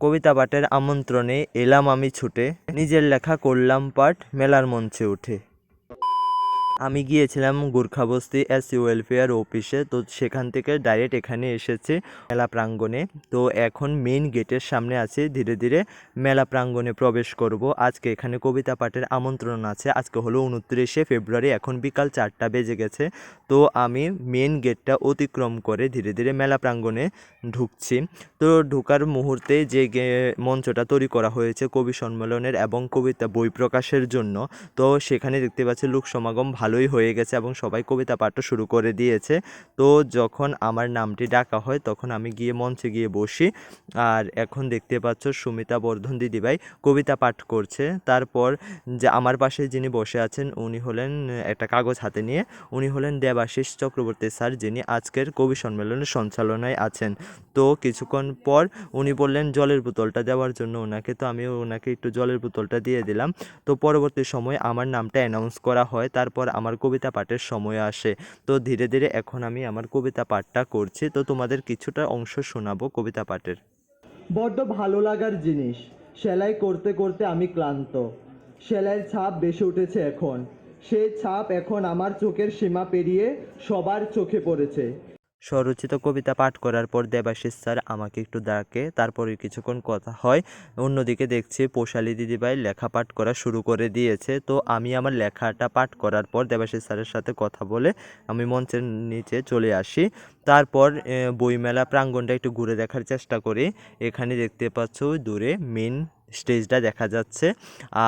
কবিতা পাঠের আমন্ত্রণে এলাম আমি ছুটে। নিজের লেখা করলাম পাঠ মেলার মঞ্চে উঠে। আমি গিয়েছিলাম গুর্খাবস্তি এস ওয়েলফেয়ার অফিসে তো সেখান থেকে ডাইরেক্ট এখানে এসেছি মেলা প্রাঙ্গণে। তো এখন মেইন গেটের সামনে আছি, ধীরে ধীরে মেলা প্রাঙ্গণে প্রবেশ করব। আজকে এখানে কবিতা পাঠের আমন্ত্রণ আছে। আজকে হলো উনত্রিশে ফেব্রুয়ারি, এখন বিকাল চারটা বেজে গেছে। তো আমি মেইন গেটটা অতিক্রম করে ধীরে ধীরে মেলা প্রাঙ্গণে ঢুকছি। তো ঢোকার মুহূর্তে যে মঞ্চটা তৈরি করা হয়েছে কবি সম্মেলনের এবং কবিতা বই প্রকাশের জন্য, তো সেখানে দেখতে পাচ্ছি লোক সমাগম ভালোই হয়ে গেছে এবং সবাই কবিতা পাঠও শুরু করে দিয়েছে। তো যখন আমার নামটি ডাকা হয় তখন আমি গিয়ে মঞ্চে গিয়ে বসি। আর এখন দেখতে পাচ্ছ সুমিতা বর্ধন দিদিভাই কবিতা পাঠ করছে। তারপর যে আমার পাশে যিনি বসে আছেন উনি হলেন, একটা কাগজ হাতে নিয়ে, উনি হলেন দেবাশিস চক্রবর্তী স্যার, যিনি আজকের কবি সম্মেলনের সঞ্চালনায় আছেন। তো কিছুক্ষণ পর উনি বললেন, জলের বোতলটা দেওয়ার জন্য ওনাকে তো আমি ওনাকে একটু জলের বোতলটা দিয়ে দিলাম। তো পরবর্তী সময় আমার নামটা অ্যানাউন্স করা হয়। তারপর আমার কবিতা পাঠের সময় আসে। তো ধীরে ধীরে এখন আমি আমার কবিতা পাঠটা করছি। তো তোমাদের কিছুটা অংশ শোনাবো কবিতা পাঠের। বড্ড ভালো লাগার জিনিস, সেলাই করতে করতে আমি ক্লান্ত। সেলাইয়ের ছাপ বেশি উঠেছে এখন। সেই ছাপ এখন আমার চোখের সীমা পেরিয়ে সবার চোখে পড়েছে। স্বরচিত কবিতা পাঠ করার পর দেবাশিস স্যার আমাকে একটু ডাকে, তারপরে কিছুক্ষণ কথা হয়। অন্যদিকে দেখছি পোষালি দিদিভাই লেখা পাঠ করা শুরু করে দিয়েছে। তো আমি আমার লেখাটা পাঠ করার পর দেবাশিস স্যারের সাথে কথা বলে আমি মঞ্চের নিচে চলে আসি। তারপর বইমেলা প্রাঙ্গণটা একটু ঘুরে দেখার চেষ্টা করি। এখানে দেখতে পাচ্ছ দূরে মেন স্টেজটা দেখা যাচ্ছে।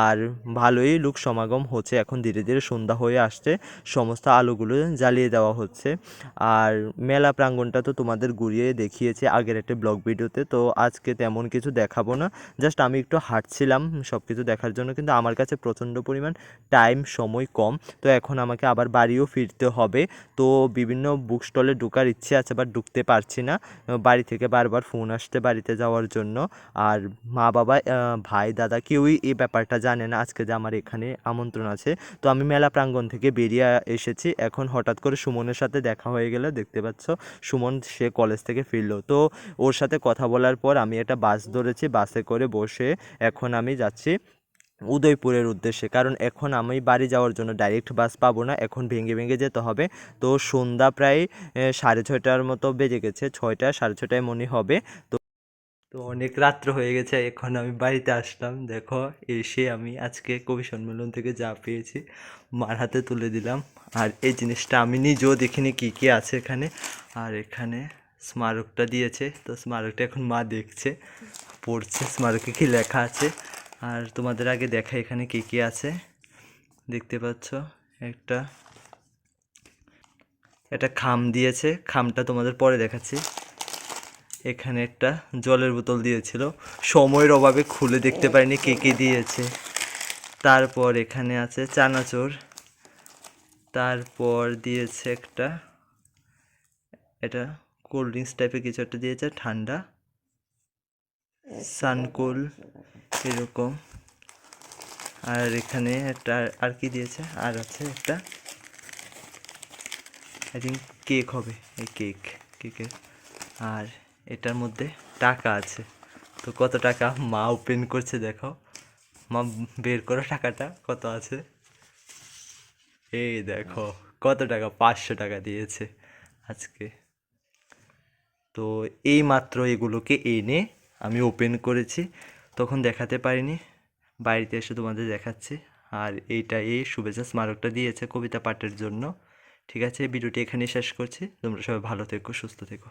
আর ভালোই লোক সমাগম হচ্ছে। এখন ধীরে ধীরে সন্ধ্যা হয়ে আসছে। সমস্ত আলোগুলো জ্বালিয়ে দেওয়া হচ্ছে। আর মেলা প্রাঙ্গণটা তো তোমাদের ঘুরিয়ে দেখিয়েছে আগের একটা ব্লগ ভিডিওতে। তো আজকে তেমন কিছু দেখাবো না। জাস্ট আমি একটু হাঁটছিলাম সব কিছু দেখার জন্য। কিন্তু আমার কাছে প্রচণ্ড পরিমাণ টাইম সময় কম। তো এখন আমাকে আবার বাড়িও ফিরতে হবে। তো বিভিন্ন বুক স্টলে ঢোকার ইচ্ছে আছে বাট ঢুকতে পারছি না বাড়ি থেকে বারবার ফোন আসতে বাড়িতে যাওয়ার জন্য। আর মা বাবা ভাই, দাদা কেউই এই ব্যাপারটা জানে না, আজকে যে আমার এখানে আমন্ত্রণ আছে। তো আমি মেলা প্রাঙ্গণ থেকে বেরিয়ে এসেছি। এখন হঠাৎ করে সুমনের সাথে দেখা হয়ে গেল, দেখতে পাচ্ছ? সুমন, সে কলেজ থেকে ফিরলো। তো ওর সাথে কথা বলার পর আমি একটা বাস ধরেছি বাসে করে বসে এখন আমি যাচ্ছি। উদয়পুরের উদ্দেশ্যে। কারণ এখন আমি বাড়ি যাওয়ার জন্য ডাইরেক্ট বাস পাবো না, এখন ভেঙে ভেঙে যেতে হবে। তো সন্ধ্যা প্রায় সাড়ে ছয়টার মতো বেজে গেছে, ছয়টা, সাড়ে ছয়টায় মনে হবে। তো তো অনেক রাত্র হয়ে গেছে, এখন আমি বাড়িতে আসলাম। দেখো, এসে আমি আজকে কবি সম্মেলন থেকে যা পেয়েছি, মার হাতে তুলে দিলাম। আর এই জিনিসটা আমি নিজেও দেখিনি কী কী আছে এখানে। আর এখানে স্মারকটা দিয়েছে, তো স্মারকটা এখন মা দেখছে, পড়ছে। স্মারকে কি লেখা আছে? আর তোমাদের আগে দেখা এখানে কী কী আছে। দেখতে পাচ্ছ একটা। একটা খাম দিয়েছে। খামটা তোমাদের পরে দেখাচ্ছি। এখানে একটা জলের বোতল দিয়েছিল। সময়ের অভাবে খুলে দেখতে পারিনি কে কে দিয়েছে। তারপর এখানে আছে চানাচুর। তারপর দিয়েছে একটা, এটা কোল্ড ড্রিঙ্কস টাইপের কিছু একটা দিয়েছে, ঠান্ডা। সানকুল, এরকম। আর এখানে একটা আর কি দিয়েছে? আর আছে একটা। আই থিঙ্ক কেক হবে এই কেক কেকের আর এটার মধ্যে টাকা আছে। তো কত টাকা? মা ওপেন করছে, দেখো। মা বের করো টাকাটা, কত আছে? এই দেখো, কত টাকা? পাঁচশো টাকা দিয়েছে আজকে। তো এই মাত্র এগুলোকে এনে আমি ওপেন করেছি, তখন দেখাতে পারিনি। বাড়িতে এসে তোমাদের দেখাচ্ছি। আর এইটা এই শুভেচ্ছা স্মারকটা দিয়েছে কবিতা পাঠের জন্য। ঠিক আছে ভিডিওটি এখানেই শেষ করছি। তোমরা সবাই ভালো থেকো, সুস্থ থেকো।